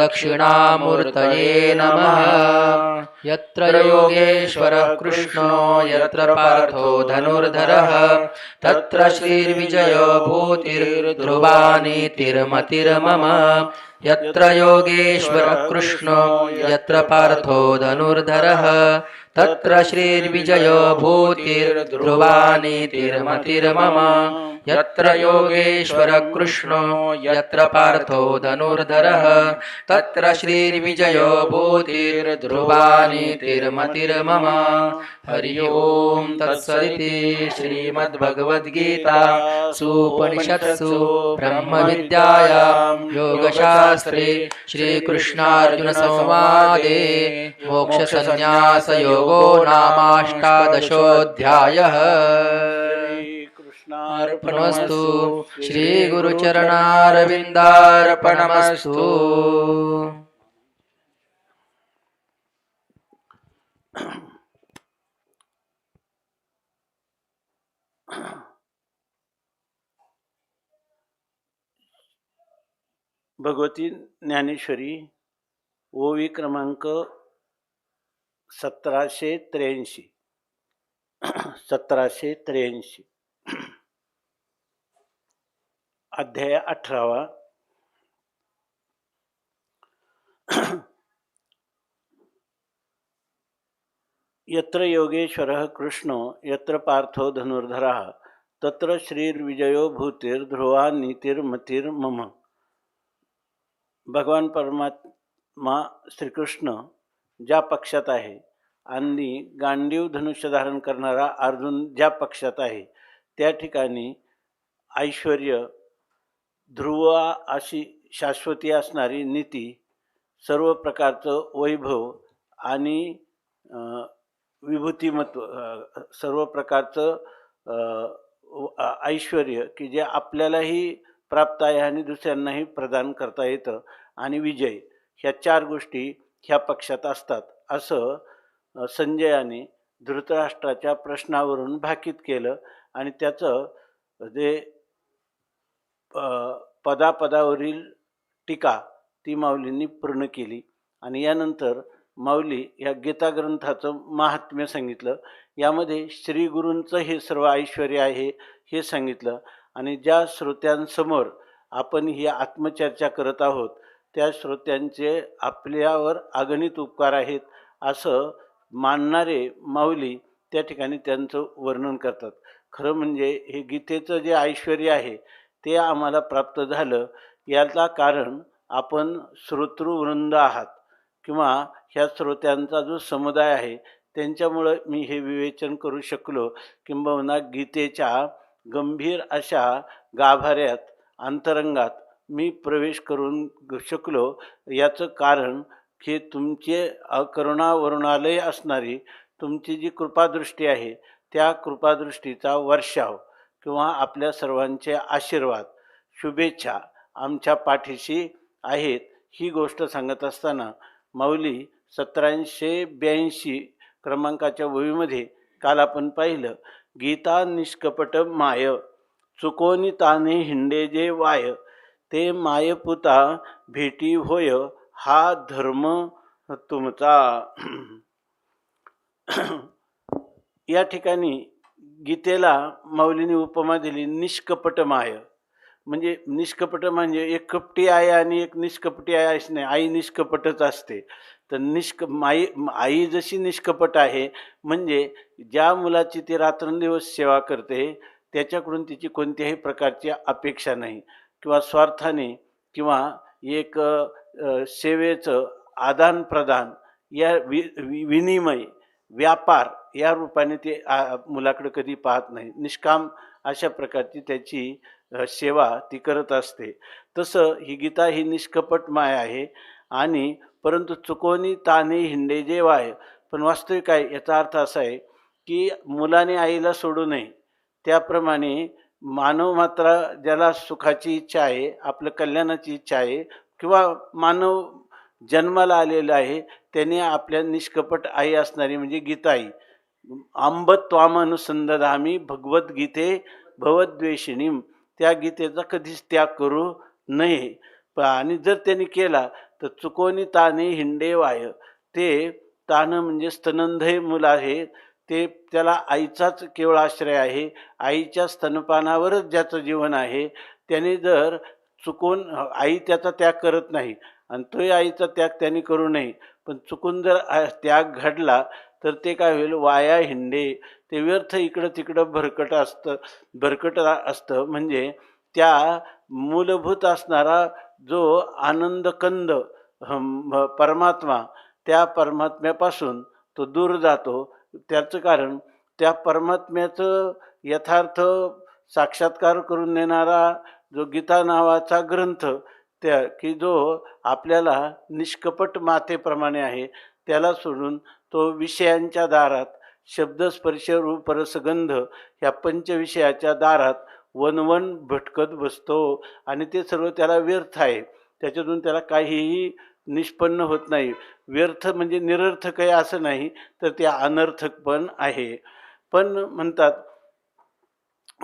दक्षिणामूर्तये नमः। यत्र योगेश्वरः कृष्णो यत्र पार्थो धनुर्धरः तत्र श्रीर्विजयो भूतिर्ध्रुवा नीतिर्मतिर्मम यत्र योगेश्वरः कृष्णो यत्र पार्थो धनुर्धरः तत्र श्रीर्विजयो भूतिर्ध्रुवा नीतिर्मतिर्मम यत्र योगेश्वर कृष्णो यत्र पार्थो धनुर्धरः तत्र श्रीर्विजयो भूतिर्ध्रुवानीतिर्मतिर्मम। हरि ओं तत्सरिति श्रीमद्भगवद्गीता सुपनिषत्सु ब्रह्मविद्यायां योगशास्त्रे श्रीकृष्णार्जुनसंवादे मोक्षसन्न्यासयोगो नामाष्टादशोऽध्यायः। अर्पणमस्तु श्रीगुरुचरणारविन्दार्पणमस्तु भगवती ज्ञानेश्वरी ओवी क्रमांक सतराशे त्र्याऐंशी. सतराशे त्र्याऐंशी. अध्याय अठरावा. यत्र योगेश्वरः कृष्णो यत्र पार्थो धनुर्धरः तत्र श्रीर्विजयो भूतिर्ध्रुवा नीतिर्मतिर्मम। भगवान परमात्मा श्रीकृष्ण ज्या पक्षात आहे आणि गांडीव धनुष्य धारण करणारा अर्जुन ज्या पक्षात आहे त्या ठिकाणी ऐश्वर ध्रुव अशी शाश्वती असणारी नीती सर्व प्रकारचं वैभव आणि विभूतिमत्व सर्व प्रकारचं ऐश्वर की जे आपल्यालाही प्राप्त आहे आणि दुसऱ्यांनाही प्रदान करता येतं आणि विजय. ह्या चार गोष्टी ह्या पक्षात असतात. असं संजयाने धृतराष्ट्राच्या प्रश्नावरून भाकीत केलं आणि त्याचं जे पदापदावरील टीका ती माऊलींनी पूर्ण केली आणि यानंतर माऊली या गीता ग्रंथाचं महात्म्य सांगितलं. यामध्ये श्री गुरूंचं हे सर्व ऐश्वर आहे हे सांगितलं आणि ज्या श्रोत्यांसमोर आपण ही आत्मचर्चा करत आहोत त्या श्रोत्यांचे आपल्यावर अगणित उपकार आहेत असं मानणारे माऊली त्या ठिकाणी त्यांचं वर्णन करतात. खरं म्हणजे हे गीतेचं जे ऐश्वर आहे ते आम्हाला प्राप्त झालं. याला कारण आपण श्रोतृवृंद आहात किंवा ह्या श्रोत्यांचा जो समुदाय आहे त्यांच्यामुळं मी हे विवेचन करू शकलो किंबहुना गीतेच्या गंभीर अशा गाभाऱ्यात अंतरंगात मी प्रवेश करून शकलो. याचं कारण हे तुमचे करुणावरुणालय असणारी तुमची जी कृपादृष्टी आहे त्या कृपादृष्टीचा वर्षाव. किंवा आपल्या सर्वांचे आशीर्वाद शुभेच्छा आमच्या पाठीशी आहेत ही गोष्ट सांगत असताना माऊली सतराशे ब्याऐंशी क्रमांकाच्या वहीमध्ये काल आपण पाहिलं गीता निष्कपट माय चुकोनी ताने हिंडे जे वाय ते मायपुता भेटी होय हा धर्म तुमचा. या ठिकाणी गीतेला माऊलीने उपमा दिली निष्कपट माय म्हणजे निष्कपट म्हणजे एक कपटी आहे आणि एक निष्कपटी आहे अशी नाही आई निष्कपटच असते. तर निष्क माई आई जशी निष्कपट आहे म्हणजे ज्या मुलाची ती रात्रंदिवस सेवा करते त्याच्याकडून तिची कोणत्याही प्रकारची अपेक्षा नाही. किंवा स्वार्थाने किंवा एक सेवेचं आदानप्रदान या वि वि- विनिमय व्यापार या रूपाने ते मुलाकडे कधी पाहत नाही. निष्काम अशा प्रकारची त्याची सेवा ती करत असते. तसं ही गीता ही निष्कपट माय आहे आणि परंतु चुकवणी ताने हिंडे जेव आहे पण वास्तविक काय याचा अर्थ असा आहे की मुलाने आईला सोडू नये. त्याप्रमाणे मानव मात्र ज्याला सुखाची इच्छा आहे आपलं कल्याणाची इच्छा आहे किंवा मानव जन्माला आलेलं आहे त्याने आपल्या निष्कपट आई असणारी म्हणजे गीताई. आंब त्वामनुसंदधामी भगवद्गीते भवद्वेषिणीम त्या गीतेचा कधीच त्याग करू नये. प- आणि जर त्यांनी केला तर चुकोनी ताने हिंडे वाय. ते तान म्हणजे स्तनंधय मुलं आहे. ते त्याला आईचाच केवळ आश्रय आहे. आईच्या स्तनपानावरच ज्याचं जीवन आहे. त्याने जर चुकून आई त्याचा त्याग करत नाही आणि तोही आईचा त्याग त्याने करू नये. पण चुकून जर त्याग घडला तर ते काय होईल? वाया हिंडे. ते व्यर्थ इकडं तिकडं भरकट असतं भरकट असतं. म्हणजे त्या मूलभूत असणारा जो आनंदकंद हं, परमात्मा त्या परमात्म्यापासून तो दूर जातो. त्याचं कारण त्या परमात्म्याचं यथार्थ साक्षात्कार करून देणारा जो गीता नावाचा ग्रंथ त्या की जो आपल्याला निष्कपट मातेप्रमाणे आहे त्याला सोडून तो विषयांच्या दारात शब्दस्पर्श रूपरसगंध ह्या पंचविषयाच्या दारात वनवन भटकत बसतो आणि ते सर्व त्याला व्यर्थ आहे. त्याच्यातून त्याला काहीही निष्पन्न होत नाही. व्यर्थ म्हणजे निरर्थक आहे असं नाही तर ते अनर्थक पण आहे. पण म्हणतात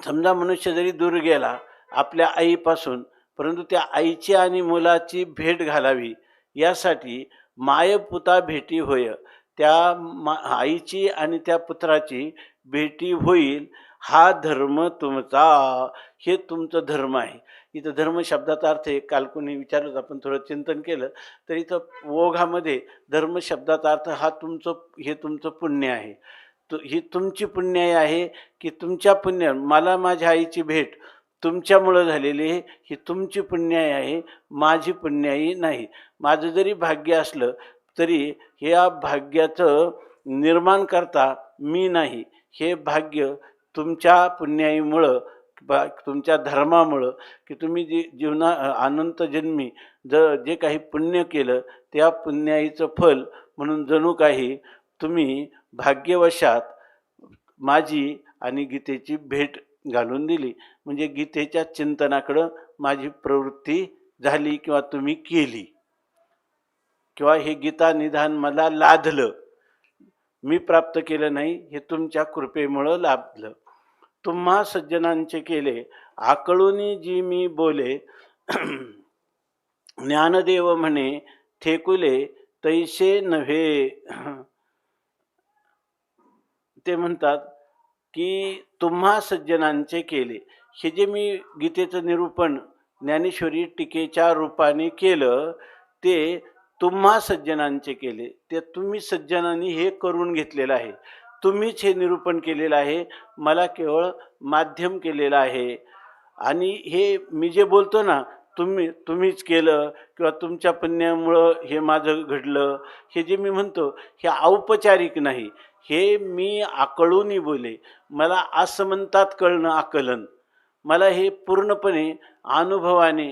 समजा मनुष्य जरी दूर गेला आपल्या आईपासून परंतु त्या आईची आणि मुलाची भेट घालावी. यासाठी मायपुता भेटी होय. त्या मा आईची आणि त्या पुत्राची भेटी होईल. हा धर्म तुमचा हे तुमचं धर्म आहे. इथं धर्म शब्दाचा अर्थ आहे काल कोणी विचारलं आपण थोडं चिंतन केलं तर इथं ओघामध्ये धर्म शब्दाचा अर्थ हा तुमचं हे तुमचं पुण्य आहे. तु ही तुमची पुण्य आहे की तुमच्या पुण्य मला माझ्या आईची भेट तुमच्यामुळं झालेली आहे ही तुमची पुण्याई आहे माझी पुण्याई नाही. माझं जरी भाग्य असलं तरी ह्या भाग्याचं निर्माण करता मी नाही. हे भाग्य तुमच्या पुण्याईमुळं बा तुमच्या धर्मामुळं की तुम्ही जी जीवना अनंत जन्मी ज जे काही पुण्य केलं त्या पुण्याईचं फल म्हणून जणू काही तुम्ही भाग्यवशात माझी आणि गीतेची भेट घालून दिली. म्हणजे गीतेच्या चिंतनाकडं माझी प्रवृत्ती झाली किंवा तुम्ही केली. किंवा हे गीता निधान मला लादलं. मी प्राप्त केलं नाही हे तुमच्या कृपेमुळं लाभलं. तुम्हा सज्जनांचे केले आकळूनी जी मी बोले ज्ञानदेव म्हणे ठेकुले तैसे नव्हे. ते म्हणतात की तुम्हा सज्जनांचे केले. हे जे मी गीतेचं निरूपण ज्ञानेश्वरी टीकेच्या रूपाने केलं ते तुम्हा सज्जनांचे केले. ते तुम्ही सज्जनांनी हे करून घेतलेलं आहे. तुम्हीच हे निरूपण केलेलं आहे. मला केवळ माध्यम केलेलं आहे. आणि हे मी जे बोलतो ना तुम्ही तुम्हीच केलं किंवा तुमच्या पुण्यामुळं हे माझं घडलं हे जे मी म्हणतो हे औपचारिक नाही हे मी आकळूनही बोले मला असं म्हणतात कळणं आकलन. मला हे पूर्णपणे अनुभवाने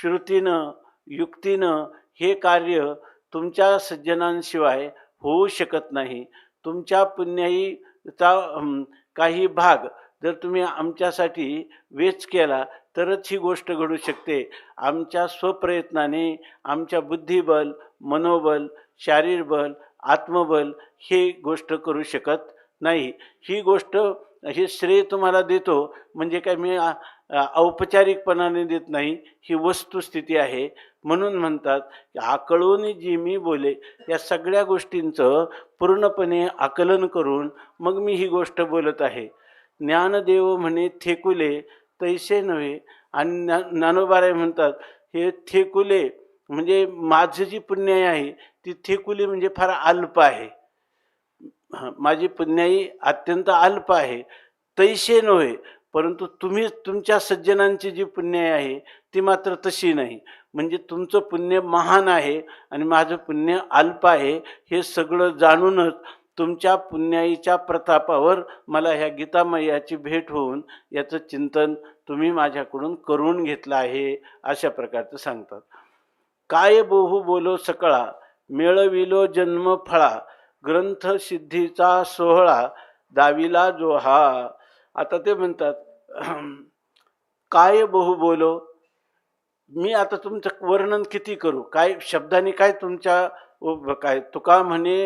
श्रुतीनं युक्तीनं हे कार्य तुमच्या सज्जनांशिवाय होऊ शकत नाही. तुमच्या पुण्याईचा काही भाग जर तुम्ही आमच्यासाठी वेच केला तरच ही गोष्ट घडू शकते. आमच्या स्वप्रयत्नाने आमच्या बुद्धिबल मनोबल शारीरबल आत्मबल हे गोष्ट करू शकत नाही. ही गोष्ट हे श्रेय तुम्हाला देतो म्हणजे काय मी औपचारिकपणाने देत नाही ही वस्तुस्थिती आहे. म्हणून म्हणतात की आकळून जी मी बोले या सगळ्या गोष्टींचं पूर्णपणे आकलन करून मग मी ही गोष्ट बोलत आहे. ज्ञानदेव म्हणे थेकुले तैसे नव्हे. आणि ज्ञा ज्ञानोबाराय म्हणतात हे थेकुले म्हणजे माझं जी पुण्याई आहे ती थेकुली म्हणजे फार अल्प आहे. हं, माझी पुण्याई अत्यंत अल्प आहे तैसे नव्हे परंतु तुम्ही तुमच्या सज्जनांची जी पुण्याई आहे ती मात्र तशी नाही. म्हणजे तुमचं पुण्य महान आहे आणि माझं पुण्य अल्प आहे हे सगळं जाणूनच तुमच्या पुण्याईच्या प्रतापावर मला ह्या गीतामयाची भेट होऊन याचं चिंतन तुम्ही माझ्याकडून करून घेतलं आहे अशा प्रकारचं सांगतात. काय बोहू बोलो सकळा मिळविलो जन्म फळा ग्रंथ सिद्धीचा सोहळा दाविला जो हा. आता ते म्हणतात काय बहु बोलो? मी आता तुमचं वर्णन किती करू? काय शब्दाने काय तुमच्या काय तुका म्हणे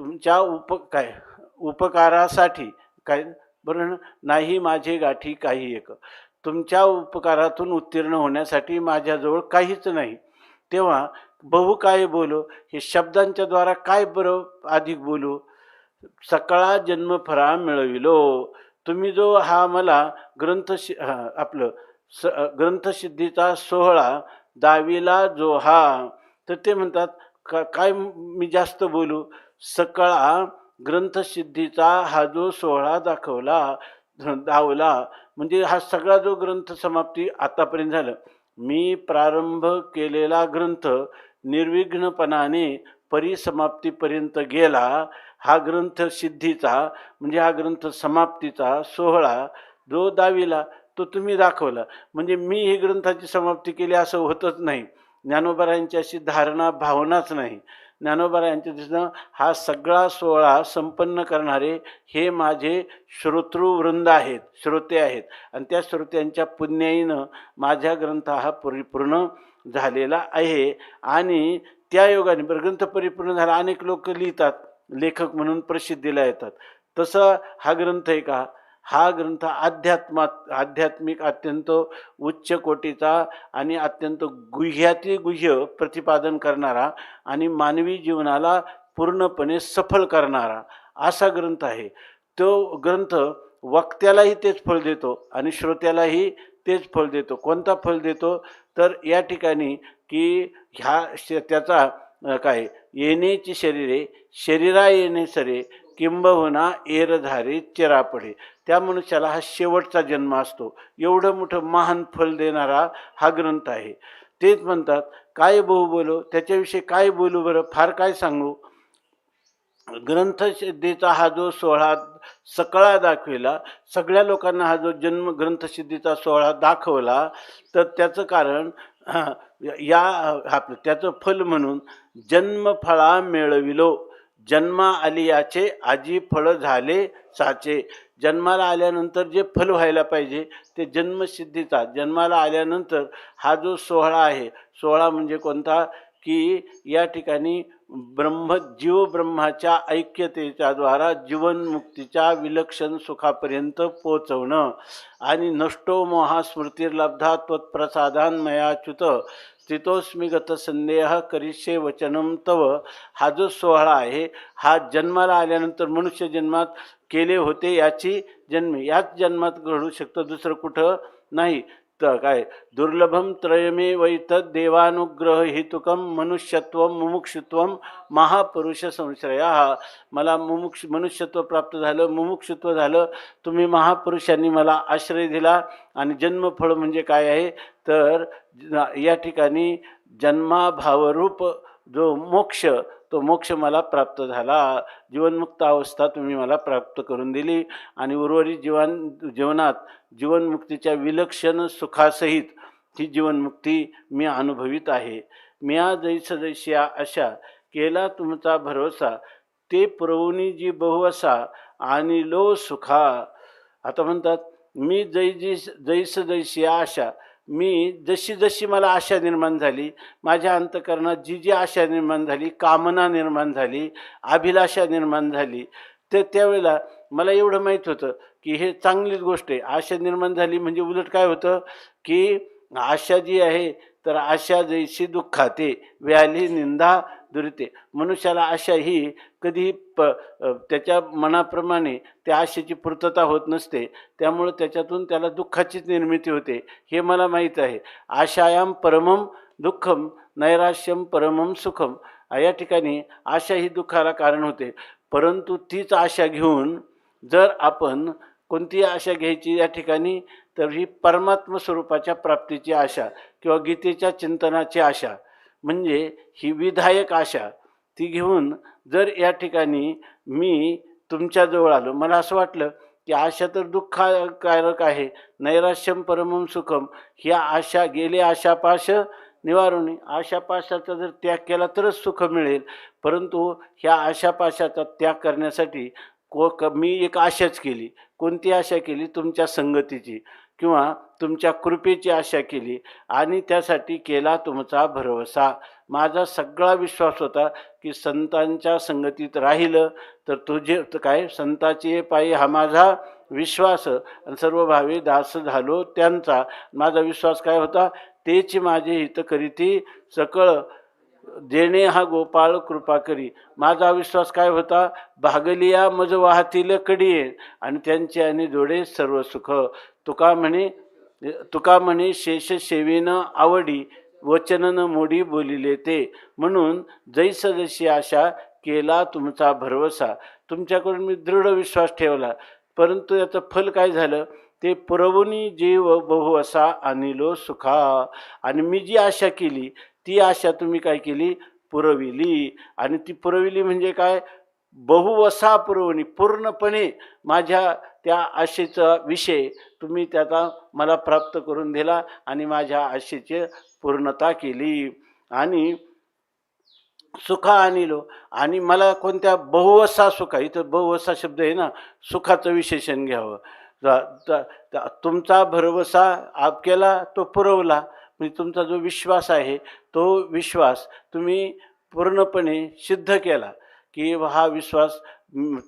तुमच्या उप काय उपकारासाठी काय बरं नाही माझे गाठी काही एक. तुमच्या उपकारातून उत्तीर्ण होण्यासाठी माझ्याजवळ काहीच नाही. तेव्हा बहु काय बोलो? हे शब्दांच्या द्वारा काय बरं अधिक बोलू? सकाळा जन्मफरा मिळविलो. तुम्ही जो हा मला ग्रंथ शि आपलं स ग्रंथसिद्धीचा सोहळा दावीला जो हा तर ते म्हणतात का काय मी जास्त बोलू? सकळा ग्रंथसिद्धीचा हा जो सोहळा दाखवला दावला म्हणजे हा सगळा जो ग्रंथ समाप्ती आतापर्यंत झालं. मी प्रारंभ केलेला ग्रंथ निर्विघ्नपणाने परिसमाप्तीपर्यंत गेला. हा ग्रंथ सिद्धीचा म्हणजे हा ग्रंथ समाप्तीचा सोहळा जो दाविला तो तुम्ही दाखवला. म्हणजे मी ही ग्रंथाची समाप्ती केली असं होतच नाही. ज्ञानोबरांची अशी धारणा भावनाच नाही. ज्ञानोबरायांच्या दृष्टीनं हा सगळा सोहळा संपन्न करणारे हे माझे श्रोतृवृंद आहेत श्रोते आहेत. आणि त्या श्रोत्यांच्या पुण्याईनं माझ्या ग्रंथ हा परिपूर्ण झालेला आहे. आणि त्या योगाने बरं ग्रंथ परिपूर्ण झाला. अनेक लोक लिहितात लेखक म्हणून प्रसिद्धीला येतात तसं हा ग्रंथ आहे का? हा ग्रंथ अध्यात्मात आध्यात्मिक अत्यंत उच्च कोटीचा आणि अत्यंत गुह्यातील गुह्य प्रतिपादन करणारा आणि मानवी जीवनाला पूर्णपणे सफल करणारा असा ग्रंथ आहे. तो ग्रंथ वक्त्यालाही तेच फळ देतो आणि श्रोत्यालाही तेच फळ देतो. कोणता फळ देतो? तर या ठिकाणी की ह्या श- त्याचा काय? येण्याची शरीरे शरीरा येणे सरे किंबहुना एरधारे चिरापडे. त्या मनुष्याला हा शेवटचा जन्म असतो. एवढं मोठं महान फल देणारा हा ग्रंथ आहे. तेच म्हणतात काय बहु बोलो? त्याच्याविषयी काय बोलू बरं? फार काय सांगू? ग्रंथसिद्धीचा हा जो सोहळा सकळा दाखविला सगळ्या लोकांना हा जो जन्म ग्रंथसिद्धीचा सोहळा दाखवला तर त्याचं कारण या आपलं त्याचं फल म्हणून जन्मफळा मिळविलो. जन्मा आली याचे आजी फळ झाले साचे. जन्माला आल्यानंतर जे फल व्हायला पाहिजे ते जन्मसिद्धीचा. जन्माला आल्यानंतर हा जो सोहळा आहे सोहळा म्हणजे कोणता? की या ठिकाणी ब्रह्म जीव ब्रह्माच्या ऐक्यतेच्या द्वारा जीवनमुक्तीच्या विलक्षण सुखापर्यंत पोचवणं आणि नष्टो मोहा स्मृतिर्लब्धा त्वत्प्रसादान मयाच्युत स्थितोस्मी गत संदेह करिष्ये वचनम तव। हा जो सोहळा आहे हा जन्माला आल्यानंतर मनुष्य जन्मात केले होते याची जन्म याच जन्मात घडू शकतं दुसरं कुठं नाही. काय? दुर्लभम त्रयमे वैतद देवानुग्रह हितुकम मनुष्यत्व मुमुक्षुत्व महापुरुष संश्रया हा मला मुमुक्ष मनुष्यत्व प्राप्त झालं मुमुक्षुत्व झालं तुम्ही महापुरुषांनी मला आश्रय दिला आणि जन्मफळ म्हणजे काय आहे? तर या ठिकाणी जन्माभावरूप जो मोक्ष तो मोक्ष मला प्राप्त झाला. जीवनमुक्त अवस्था तुम्ही मला प्राप्त करून दिली. आणि उर्वरित जीवन जीवनात जीवनमुक्तीच्या विलक्षण सुखासहित ही जीवनमुक्ती मी अनुभवित आहे. मिया जैस जैसिया अशा केला तुमचा भरोसा ते पुरवणी जी बहुअसा आणि लो सुखा. आता म्हणतात मी जै जी जैस जैसी आशा मी जशी जशी मला आशा निर्माण झाली माझ्या अंतकरणात जी जी आशा निर्माण झाली कामना निर्माण झाली अभिलाषा निर्माण झाली तर त्यावेळेला मला एवढं माहीत होतं की हे चांगलीच गोष्ट आहे. आशा निर्माण झाली म्हणजे उलट काय होतं की आशा जी आहे तर आशा जैशी दुःखाते व्याली निंदा दुरिते मनुष्याला आशा ही कधीही प त्याच्या मनाप्रमाणे त्या आशेची पूर्तता होत नसते. त्यामुळं त्याच्यातून त्याला दुःखाचीच निर्मिती होते. हे मला माहीत आहे. आशायाम परमम दुःखम नैराश्यम परमम सुखम या ठिकाणी आशा ही दुःखाला कारण होते. परंतु तीच आशा घेऊन जर आपण कोणती आशा घ्यायची या ठिकाणी तर ही परमात्म स्वरूपाच्या प्राप्तीची आशा किंवा गीतेच्या चिंतनाची आशा. म्हणजे ही विधायक आशा ती घेऊन जर या ठिकाणी मी तुमच्याजवळ आलो मला असं वाटलं की आशा तर दुःखकारक आहे नैराश्यम परमम सुखम ह्या आशा गेले आशापाश निवारुणी. आशापाशाचा जर त्याग केला तरच सुख मिळेल परंतु ह्या आशापाशाचा त्याग करण्यासाठी को क मी एक आशाच केली. कोणती आशा केली? तुमच्या संगतीची किंवा तुमच्या कृपेची आशा केली आणि त्यासाठी केला तुमचा भरवसा. माझा सगळा विश्वास होता की संतांच्या संगतीत राहिलं तर तुझे तर काय? संताचे पायी हा माझा विश्वास आणि सर्व भावे दास झालो त्यांचा. माझा विश्वास काय होता? तेच माझे हित करीती सकळ देणे हा गोपाळ कृपा करी. माझा विश्वास काय होता? भागलिया मज वाहतील कडीये आणि त्यांचे आणि जोडे सर्व सुख. तुका म्हणे तुका म्हणे शेष सेवेनं आवडी वचनन मोडी बोलिले ते. म्हणून जैस जशी आशा केला तुमचा भरवसा. तुमच्याकडून मी दृढ विश्वास ठेवला. परंतु याचं फल काय झालं? ते पुरवणी जीव बहु असा आणिलो सुखा. आणि मी जी आशा केली ती आशा तुम्ही काय केली? पुरविली. आणि ती पुरविली म्हणजे काय? बहुवसा पुरवणी. पूर्णपणे माझ्या त्या आशेचा विषय तुम्ही त्याचा मला प्राप्त करून दिला आणि माझ्या आशेची पूर्णता केली. आणि सुखा आणलो. आणि मला कोणत्या बहुवसा सुखा इथं बहुवसा शब्द आहे ना सुखाचं विशेषण घ्यावं. तुमचा भरवसा आप केला तो पुरवला. म्हणजे तुमचा जो विश्वास आहे तो विश्वास तुम्ही पूर्णपणे सिद्ध केला की हा विश्वास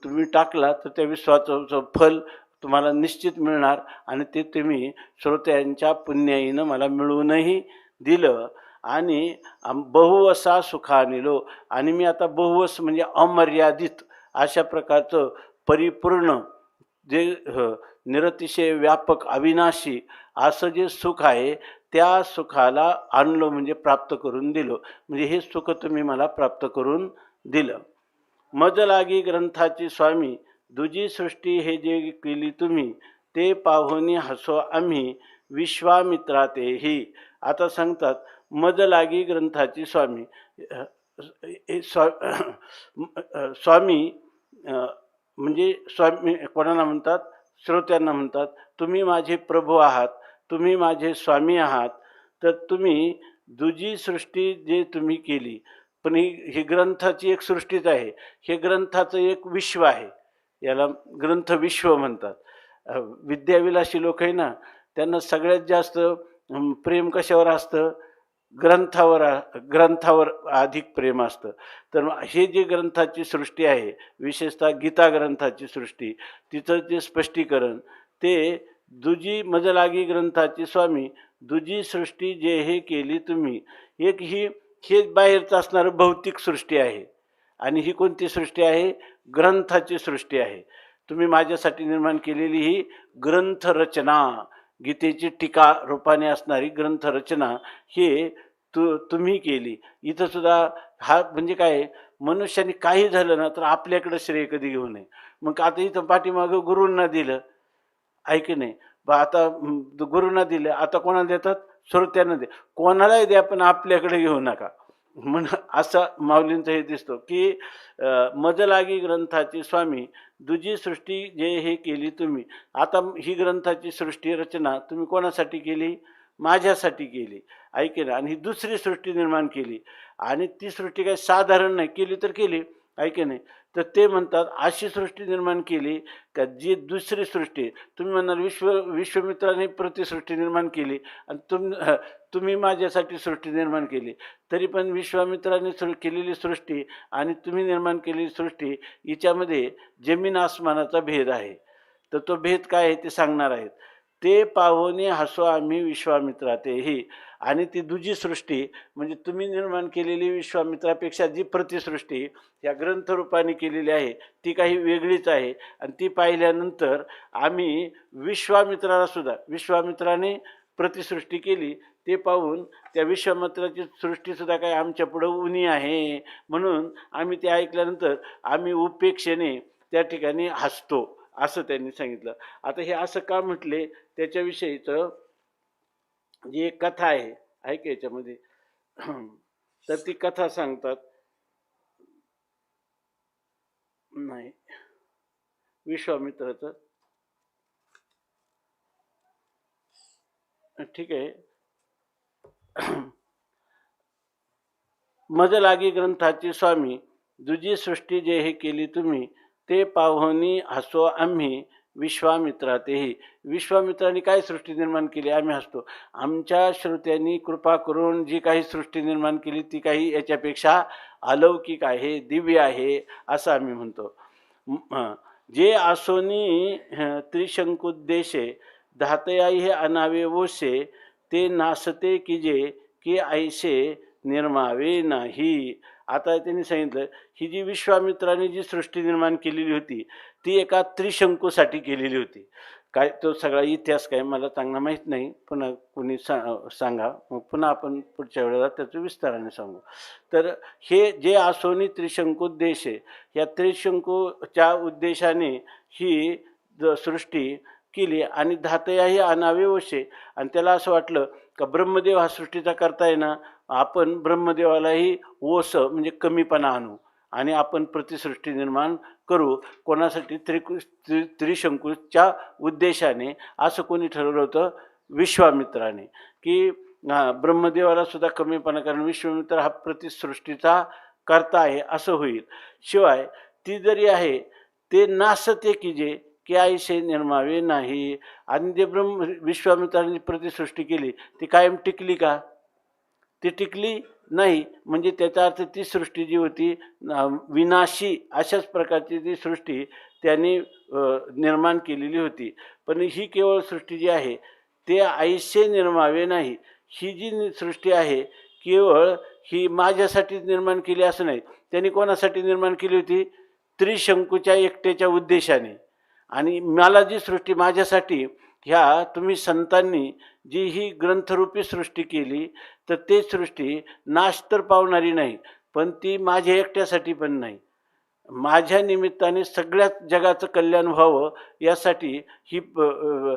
तुम्ही टाकला तर त्या विश्वाचं फल तुम्हाला निश्चित मिळणार आणि ते तुम्ही श्रोत्यांच्या पुण्याईनं मला मिळवूनही दिलं. आणि बहुवसा बहुवसा सुखानिलो आणि मी आता बहुवस म्हणजे अमर्यादित अशा प्रकारचं परिपूर्ण जे ह, निरतिशय व्यापक अविनाशी असं जे सुख आहे त्या सुखाला आणलो म्हणजे प्राप्त करून दिलं. म्हणजे हे सुख तुम्ही मला प्राप्त करून दिलं. मजलागी ग्रंथाची स्वामी दुजी सृष्टी हे जे केली तुम्ही ते पाहुनी हसो आम्ही विश्वामित्रा तेही आता सांगतात मजलागी ग्रंथाची स्वामी स्वा स्वामी म्हणजे स्वामी कोणाला म्हणतात? श्रोत्यांना म्हणतात तुम्ही माझे प्रभू आहात तुम्ही माझे स्वामी आहात तर तुम्ही दुजी सृष्टी जे तुम्ही केली पण ही ही ग्रंथाची एक सृष्टीच आहे. हे ग्रंथाचं एक विश्व आहे. याला ग्रंथ विश्व म्हणतात. विद्याविलाशी विद्याविलासी लोक आहे ना त्यांना सगळ्यात जास्त प्रेम कशावर असतं? ग्रंथावर आ- ग्रंथावर अधिक प्रेम असतं. तर हे जे ग्रंथाची सृष्टी आहे विशेषतः गीता ग्रंथाची सृष्टी तिचं जे स्पष्टीकरण ते दुजी मजलागी ग्रंथाची स्वामी दुजी सृष्टी जे हे केली तुम्ही एक ही हे बाहेरचं असणारं भौतिक सृष्टी आहे. आणि ही कोणती सृष्टी आहे? ग्रंथाची सृष्टी आहे. तुम्ही माझ्यासाठी निर्माण केलेली ही ग्रंथरचना गीतेची टीका रूपाने असणारी ग्रंथरचना हे तु तुम्ही केली. इथं सुद्धा हा म्हणजे काय? मनुष्याने काही झालं ना तर आपल्याकडं श्रेय कधी घेऊ नये. मग आता इथं पाठीमागं गुरूंना दिलं. ऐक नाही? बा आता गुरूंना दिलं. आता कोणाला देतात? श्रोत्यांना दे. कोणालाही द्या पण आपल्याकडे घेऊ नका. म्हण असं माऊलींचं हे दिसतो की मजलागी ग्रंथाची स्वामी दुजी सृष्टी जे हे केली तुम्ही. आता ही ग्रंथाची सृष्टी रचना तुम्ही कोणासाठी केली? माझ्यासाठी केली. ऐके ना आणि ही दुसरी सृष्टी निर्माण केली. आणि ती सृष्टी काही साधारण नाही केली तर केली. ऐके नाही? तर ते म्हणतात अशी सृष्टी निर्माण केली का जी दुसरी सृष्टी तुम्ही म्हणाल विश्व विश्वमित्राने प्रतिसृष्टी निर्माण केली आणि तुम तुम्ही माझ्यासाठी सृष्टी निर्माण केली. तरी पण विश्वामित्राने सृ केलेली सृष्टी आणि तुम्ही निर्माण केलेली सृष्टी हिच्यामध्ये जमीन आसमानाचा भेद आहे. तर तो भेद काय आहे ते सांगणार आहेत. ते पाहुणे हसो आम्ही विश्वामित्रा तेही. आणि ती दुजी सृष्टी म्हणजे तुम्ही निर्माण केलेली विश्वामित्रापेक्षा जी प्रतिसृष्टी या ग्रंथरूपाने केलेली आहे ती काही वेगळीच आहे. आणि ती पाहिल्यानंतर आम्ही विश्वामित्राला सुद्धा विश्वामित्राने प्रतिसृष्टी केली ते पाहून त्या विश्वामित्राची सृष्टीसुद्धा काय आमच्या पुढं उणी आहे. म्हणून आम्ही ते ऐकल्यानंतर आम्ही उपेक्षेने त्या ठिकाणी हसतो. असं त्यांनी सांगितलं. आता हे असं का म्हटले? त्याच्याविषयीचं जी एक कथा आहे ऐक याच्यामध्ये? तर ती कथा सांगतात. नाही. विश्वामित्राचं. ठीक आहे. मज लागी ग्रंथाची स्वामी दुजी सृष्टी जे हे केली तुम्ही ते पाहुनी हसो आम्ही विश्वामित्रा तेही विश्वामित्राने काय सृष्टी निर्माण केली? आम्ही हसतो. आमच्या श्रोत्यांनी कृपा करून जी काही सृष्टी निर्माण केली ती काही याच्यापेक्षा अलौकिक आहे दिव्य आहे असं आम्ही म्हणतो. जे आसोनी त्रिशंकुद्देशे धातयाई हे अनावे वोशे ते नासते की जे की ऐसे निर्मावे नाही. आता त्यांनी सांगितलं ही जी विश्वामित्राने जी सृष्टी निर्माण केलेली होती ती एका त्रिशंकूसाठी केलेली होती. काय तो सगळा इतिहास काय मला चांगला माहीत नाही पुन्हा कुणी सा सांगा मग पुन्हा आपण पुढच्या वेळेला त्याचं विस्ताराने सांगू. तर हे जे आसोनी त्रिशंकू देश आहे या त्रिशंकूच्या उद्देशाने ही सृष्टी केली आणि धातयाही अनावेवश आहे. आणि त्याला असं वाटलं का ब्रह्मदेव हा सृष्टीचा करता येणार आपण ब्रह्मदेवालाही ओस म्हणजे कमीपणा आणू आणि आपण प्रतिसृष्टी निर्माण करू. कोणासाठी त्रिकु त्रि त्रिशंकूच्या उद्देशाने असं कोणी ठरवलं होतं? विश्वामित्राने. की ब्रह्मदेवाला सुद्धा कमीपणा कारण विश्वामित्र हा प्रतिसृष्टीचा करता आहे असं होईल. शिवाय ती जरी आहे ते नासते की जे की आईशे निर्मावे नाही. आणि जे ब्रह्म विश्वामित्राने प्रतिसृष्टी केली ती कायम टिकली का? ती टिकली नाही म्हणजे त्याचा अर्थ ती सृष्टी जी होती विनाशी अशाच प्रकारची ती सृष्टी त्यांनी निर्माण केलेली होती. पण ही केवळ सृष्टी जी आहे ते आयुष्य निर्मावे नाही. ही जी सृष्टी आहे केवळ ही माझ्यासाठीच निर्माण केली असं नाही. त्यांनी कोणासाठी निर्माण केली होती? त्रिशंकूच्या एकट्याच्या उद्देशाने. आणि मला जी सृष्टी माझ्यासाठी ह्या तुम्ही संतांनी जी ही ग्रंथरूपी सृष्टी केली तर ते सृष्टी नाश तर पावणारी नाही पण ती माझ्या एकट्यासाठी पण नाही. माझ्या निमित्ताने सगळ्याच जगाचं कल्याण व्हावं यासाठी ही प-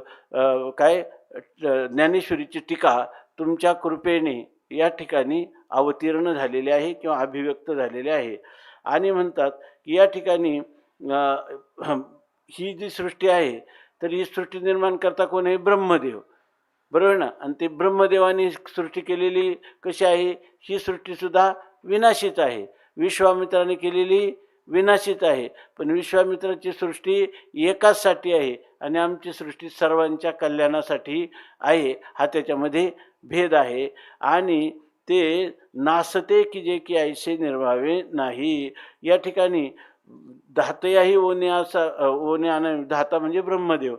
काय ज्ञानेश्वरीची टीका तुमच्या कृपेने या ठिकाणी अवतीर्ण झालेली आहे किंवा अभिव्यक्त झालेले आहे. आणि म्हणतात की या ठिकाणी ही जी सृष्टी आहे तर ही सृष्टी निर्माण करता कोण आहे? ब्रह्मदेव. बरोबर ना? आणि ते ब्रह्मदेवाने सृष्टी केलेली कशी आहे? ही सृष्टीसुद्धा विनाशीच आहे. विश्वामित्राने केलेली विनाशित आहे. पण विश्वामित्राची सृष्टी एकाचसाठी आहे आणि आमची सृष्टी सर्वांच्या कल्याणासाठी आहे. हा त्याच्यामध्ये भेद आहे. आणि ते नासते की जे की ऐसे निर्भावे नाही. या ठिकाणी धातयाही ओने असा ओने धाता म्हणजे ब्रह्मदेव.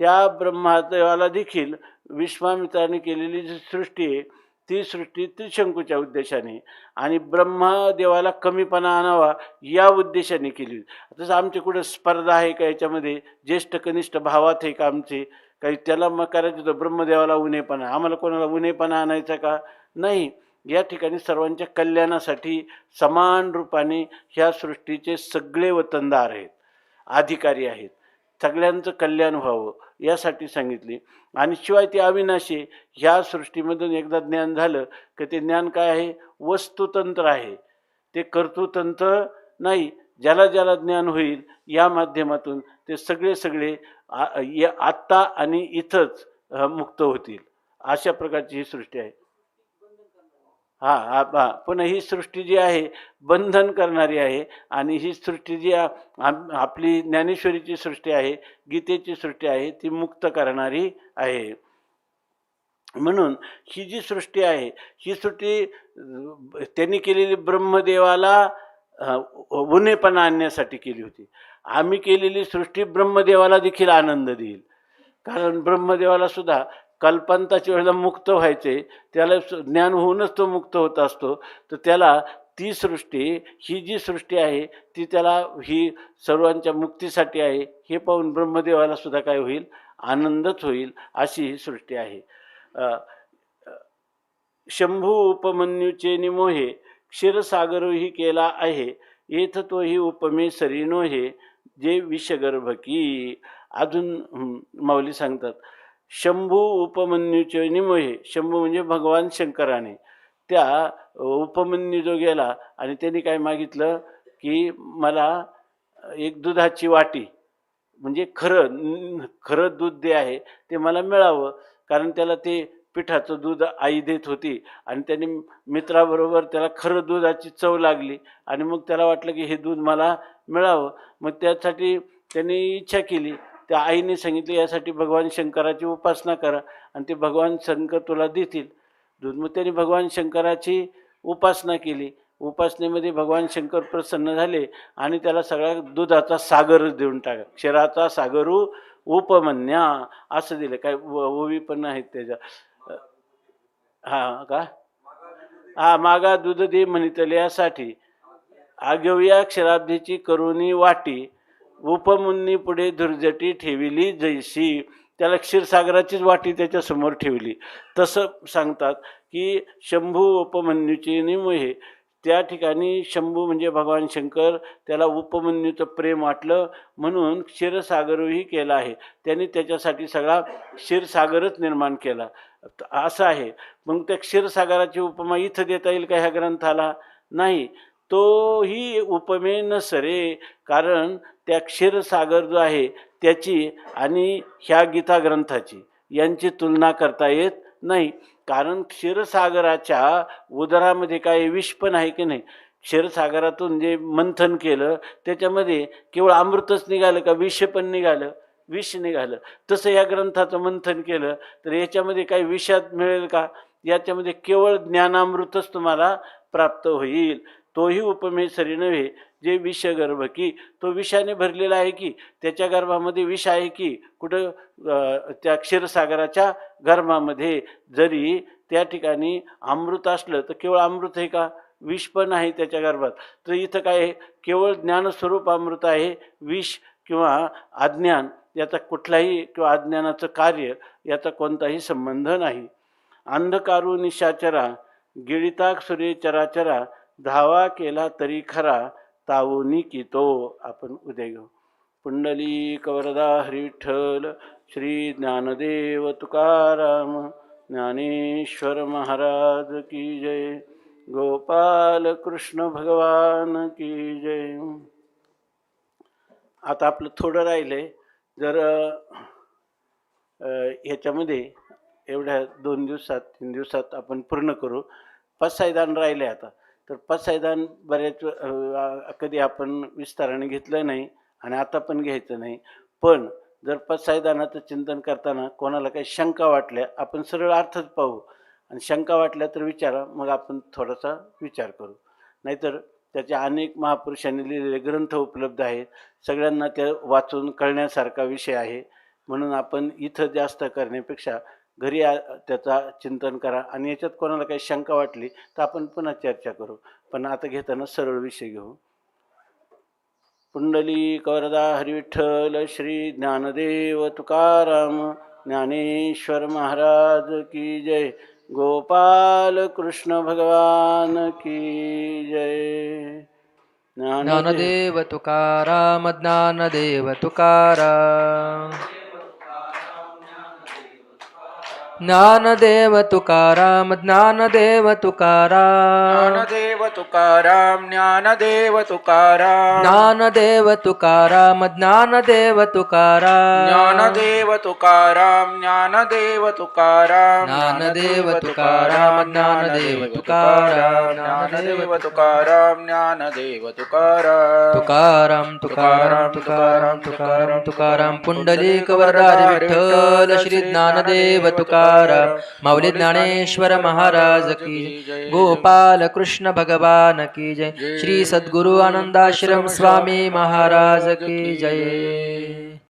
त्या ब्रह्मदेवाला देखील विश्वामित्राने केलेली जी सृष्टी आहे ती सृष्टी त्रिशंकूच्या उद्देशाने आणि ब्रह्मदेवाला कमीपणा आणावा या उद्देशाने केली. तसं आमची कुठं स्पर्धा आहे का याच्यामध्ये ज्येष्ठ कनिष्ठ भावात आहे का आमचे काही त्याला मग करायचं होतं ब्रह्मदेवाला उन्हेपणा. आम्हाला कोणाला उन्हेपणा आणायचा का? नाही. या ठिकाणी सर्वांच्या कल्याणासाठी समान रूपाने ह्या सृष्टीचे सगळे वतनदार आहेत अधिकारी आहेत. सगळ्यांचं कल्याण व्हावं यासाठी सांगितले. आणि शिवाय ते अविनाशी ह्या सृष्टीमधून एकदा ज्ञान झालं की ते ज्ञान काय आहे? वस्तुतंत्र आहे. ते कर्तृतंत्र नाही. ज्याला ज्याला ज्ञान होईल या माध्यमातून ते सगळे सगळे आत्ता आणि इथंच मुक्त होतील. अशा प्रकारची ही सृष्टी आहे. हा हा पण ही सृष्टी जी आहे बंधन करणारी आहे आणि ही सृष्टी जी आपली ज्ञानेश्वरीची सृष्टी आहे गीतेची सृष्टी आहे ती मुक्त करणारी आहे. म्हणून ही जी सृष्टी आहे ही सृष्टी त्यांनी केलेली ब्रह्मदेवाला उन्हेपणा आणण्यासाठी केली होती. आम्ही केलेली सृष्टी ब्रह्मदेवाला देखील आनंद देईल. कारण ब्रह्मदेवाला सुद्धा कल्पांताच्या वेळेला मुक्त व्हायचे त्याला ज्ञान होऊनच तो मुक्त होत असतो. तर त्याला ती सृष्टी ही जी सृष्टी आहे ती त्याला ही सर्वांच्या मुक्तीसाठी आहे हे पाहून ब्रह्मदेवाला सुद्धा काय होईल? आनंदच होईल अशी ही सृष्टी आहे. शंभू उपमन्यूचे निमोहे क्षीरसागरही केला आहे येथ तोही उपमे सरीनोहे जे विषगर्भकी अजून माऊली सांगतात शंभू उपमन्यूचे निमोहे शंभू म्हणजे भगवान शंकराने. त्या उपमन्यू जो गेला आणि त्यांनी काय मागितलं की मला एक दुधाची वाटी म्हणजे खरं खरं दूध जे आहे ते मला मिळावं कारण त्याला ते पिठाचं दूध आई देत होती आणि त्याने मित्राबरोबर त्याला खरं दुधाची चव लागली आणि मग त्याला वाटलं की हे दूध मला मिळावं. मग त्यासाठी त्यांनी इच्छा केली. त्या आईने सांगितले यासाठी भगवान शंकराची उपासना करा आणि ते भगवान शंकर तुला देतील. दूध भगवान शंकराची उपासना केली. उपासनेमध्ये भगवान शंकर प्रसन्न झाले आणि त्याला सगळ्या दुधाचा सागरच देऊन टाका क्षराचा सागरू उपमन्या असं दिलं. काय ओवी पण आहेत त्याच्या. हा का? हा मागा दूध दे म्हणितले यासाठी आगव्या क्षराब्दीची करुणी वाटी. उपमुन्नी पुढे दुर्जटी ठेविली जैशी त्याला क्षीरसागराचीच वाटी त्याच्यासमोर ठेवली. तसं सांगतात की शंभू उपमन्यूची निमोहे त्या ठिकाणी शंभू म्हणजे भगवान शंकर त्याला उपमन्यूचं प्रेम वाटलं म्हणून क्षीरसागरही केला आहे. त्यांनी त्याच्यासाठी सगळा क्षीरसागरच निर्माण केला. असं आहे. मग त्या क्षीरसागराची उपमा इथं देता येईल का ह्या ग्रंथाला? नाही. तोही उपमे न सरे कारण त्या क्षीरसागर जो आहे त्याची आणि ह्या गीता ग्रंथाची यांची तुलना करता येत नाही. कारण क्षीरसागराच्या उदरामध्ये काही विष पण आहे की नाही? क्षीरसागरातून जे मंथन केलं त्याच्यामध्ये केवळ अमृतच निघालं का विष पण निघालं? विष निघालं. तसं या ग्रंथाचं मंथन केलं तर याच्यामध्ये काही विषात मिळेल का? याच्यामध्ये केवळ ज्ञानामृतच तुम्हाला प्राप्त होईल. तोही उपमेय नव्हे जे विषगर्भ की तो विषाने भरलेला आहे की त्याच्या गर्भामध्ये विष आहे की कुठं त्या क्षीरसागराच्या गर्भामध्ये जरी त्या ठिकाणी अमृत असलं तर केवळ अमृत आहे का? विष पण आहे त्याच्या गर्भात. तर इथं काय आहे? केवळ ज्ञानस्वरूप अमृत आहे विष किंवा अज्ञान याचा कुठलाही किंवा अज्ञानाचं कार्य याचा कोणताही संबंध नाही. अंधकारू निशाचरा गिळिताक सूर्य चराचरा धावा केला तरी खरा तावुनी की तो आपण उद्या घेऊ. पुंडली कवरदा हरिठ्ठल श्री ज्ञानदेव तुकाराम ज्ञानेश्वर महाराज की जय. गोपाल कृष्ण भगवान की जय. आता आपलं थोडं राहिलंय. जर ह्याच्यामध्ये एवढ्या दोन दिवसात तीन दिवसात आपण पूर्ण करू. पाच सायदान राहिले आता. तर पसायदान बऱ्याच अ, कधी आपण विस्ताराने घेतलं नाही आणि आता पण घ्यायचं नाही. पण जर पसायदानाचं चिंतन करताना कोणाला काही शंका वाटल्या आपण सरळ अर्थच पाहू. आणि शंका वाटल्या तर विचारा मग आपण थोडासा विचार करू. नाहीतर त्याच्या अनेक महापुरुषांनी लिहिलेले ग्रंथ उपलब्ध आहेत. सगळ्यांना त्या वाचून कळण्यासारखा विषय आहे. म्हणून आपण इथं जास्त करण्यापेक्षा घरी आ- त्याचा चिंतन करा आणि याच्यात कोणाला काही शंका वाटली तर आपण पुन्हा चर्चा करू. पण आता घेताना सरळ विषय घेऊ. पुंडली कवरदा हरिविठ्ठल श्री ज्ञानदेव तुकाराम ज्ञानेश्वर महाराज की जय. गोपाल कृष्ण भगवान की जय. ज्ञानदेव तुकाराम ज्ञानदेव तुकाराम. ज्ञानदेव तुकाराम ज्ञानदेव तुकाराम. ज्ञानदेव तुकाराम ज्ञानदेव तुकाराम. ज्ञानदेव तुकाराम ज्ञानदेव तुकाराम. ज्ञानदेव तुकाराम ज्ञानदेव तुकाराम. ज्ञानदेव तुकाराम ज्ञानदेव तुकाराम. ज्ञानदेव तुकाराम ज्ञानदेव तुकाराम. तुकाराम तुकाराम तुकाराम तुकाराम तुकाराम पुंडलिक वरदारी विठ्ठल श्री ज्ञानदेव तुकाराम. माऊली ज्ञानेश्वर महाराज की जय। गोपाल कृष्ण भगवान की जय। श्री सद्गुरु आनंदाश्रम स्वामी महाराज की जय।